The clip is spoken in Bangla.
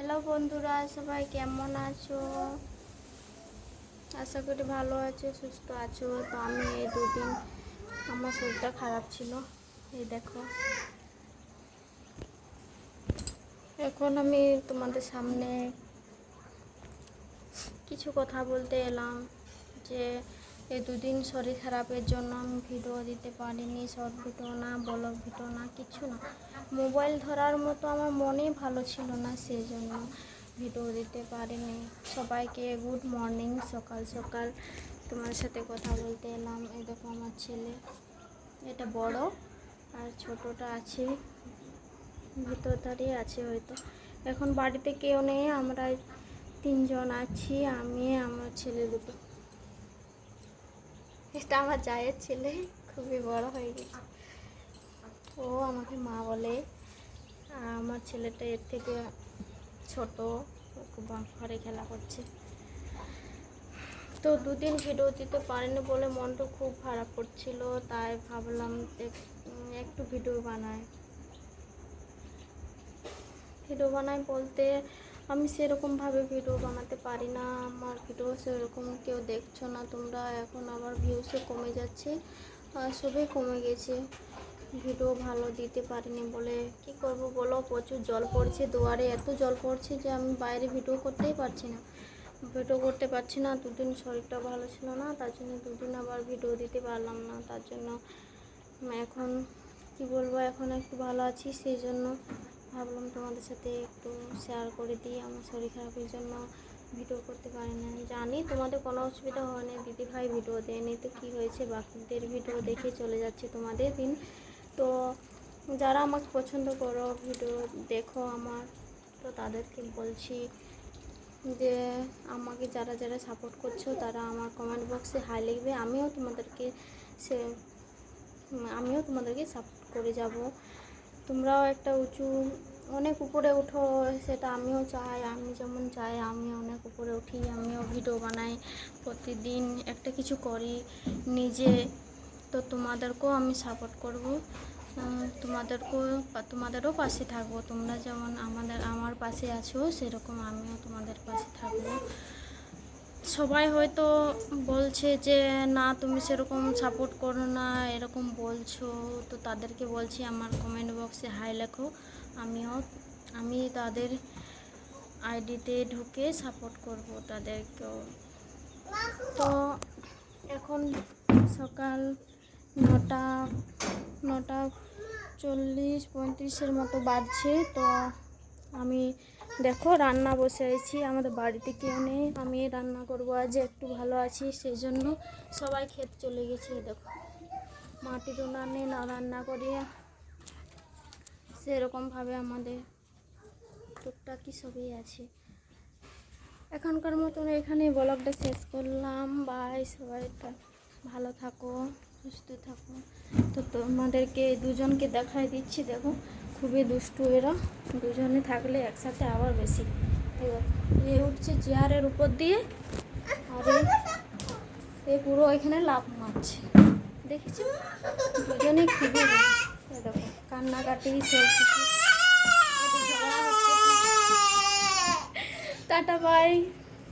হ্যালো বন্ধুরা, সবাই কেমন আছো? আশা করি ভালো আছো, সুস্থ আছো। তো আমি এই দুদিন আমার শরীরটা খারাপ ছিল। এই দেখো। এখন আমি তোমাদের সামনে কিছু কথা বলতে এলাম যে এই দুদিন শরীর খারাপের জন্য আমি ভিডিও দিতে পারিনি, শর্ট ভিডিও না, ব্লগ ভিডিও না, কিছু না। মোবাইল ধরার মতো আমার মনেই ভালো ছিল না সেই জন্য ভিডিও দিতে পারিনি। সবাইকে গুড মর্নিং সকাল সকাল। তোমার সাথে কথা বলতে এলাম। এই দেখো আমার ছেলে। এটা বড় আর ছোটটা আছে। ভিতর দাঁড়িয়ে আছে হয়তো। এখন বাড়িতে কেউ নেই আমরা তিনজন আছি, আমি, আমার ছেলে দুটো। এটা আমার জায়ের ছেলে, খুবই বড় হয়ে গেছে। ও আমাকে মা বলে, আমার ছেলেটা এর থেকে ছোট খুব ঘরে খেলা করছে। তো দুদিন ভিডিও দিতে পারিনি বলে মনটা খুব খারাপ করছিল, তাই ভাবলাম একটু ভিডিও বানাই। ভিডিও বানাই বলতে আমি সেরকমভাবে ভিডিও বানাতে পারি না। আমার ভিডিও সেরকম কেউ দেখছ না তোমরা। এখন আবার ভিউসও কমে যাচ্ছে। সবই কমে গেছে। ভিডিও ভালো দিতে পারিনি বলে। কি করব বলো? প্রচুর জল পড়ছে দুয়ারে। এত জল পড়ছে যে আমি বাইরে ভিডিও করতেই পারছি না। ভিডিও করতে পারছি না। দুদিন শরীরটা ভালো ছিল না। তার জন্য দুদিন আবার ভিডিও দিতে পারলাম না। তার জন্য এখন, কি বলব, এখন একটু ভালো আছি। সেই জন্য ভাবলাম তোমাদের সাথে একটু শেয়ার করে দিই। আমার শরীর খারাপের জন্য ভিডিও করতে পারি না। জানি তোমাদের কোনো অসুবিধা হয়নি দিদি ভাই ভিডিও দেয়নি। তো কী হয়েছে? বাকিদের ভিডিও দেখে চলে যাচ্ছে তোমাদের দিন। তো যারা আমাকে পছন্দ করো ভিডিও, দেখো আমার। তো তাদেরকে বলছি যে, আমাকে যারা যারা সাপোর্ট করছ, তারা আমার কমেন্ট বক্সে হাই লিখবে। আমিও তোমাদেরকে সে, আমিও তোমাদেরকে সাপোর্ট করে যাব। তোমরাও একটা উঁচু অনেক উপরে উঠো, সেটা আমিও চাই, আমি যেমন চাই, আমি অনেক উপরে উঠি, আমিও ভিডিও বানাই, প্রতিদিন একটা কিছু করি, নিজে। তো তোমাদেরকেও আমি সাপোর্ট করব তোমাদেরকেও তোমাদেরও পাশে থাকব, তোমরা যেমন আমাদের, আমার পাশে আছো, সেরকম আমিও তোমাদের পাশে থাকব। সবাই হয়তো বলছে যে, না, তুমি সেরকম সাপোর্ট করো না, এরকম বলছো। তো তাদেরকে বলছি, আমার কমেন্ট বক্সে হাই লেখো। আমিও, আমি তাদের আইডিতে ঢুকে সাপোর্ট করব তাদেরকেও। তো এখন সকাল নটা নটা চল্লিশ পঁয়ত্রিশের মতো বাজছে। তো আমি, দেখো রান্না বসে আছি, আমাদের বাড়িতে কেউ নেই। আমি রান্না করব, আজ একটু ভালো আছি সেই জন্য সবাই খেত চলে গেছে, দেখো। মাটি দোনা নেই না রান্না করি সেরকমভাবে আমাদের টুকটাকি সবই আছে। এখনকার মতন এখানে ব্লগটা শেষ করলাম। বাই সবাই ভালো থাকো, সুস্থ থাকো। তো তোমাদেরকে দুজনকে দেখাই দিচ্ছি, দেখো। খুবই দুষ্টু এরা। দুজনে থাকলে একসাথে আবার বেশি। এ উঠছে চেয়ারের উপর দিয়ে। আর, এ পুরো এখানে লাভ মারছে। দেখেছ? দুজনে খুবই দেখো। কান্নাকাটি সব টাটা বাই।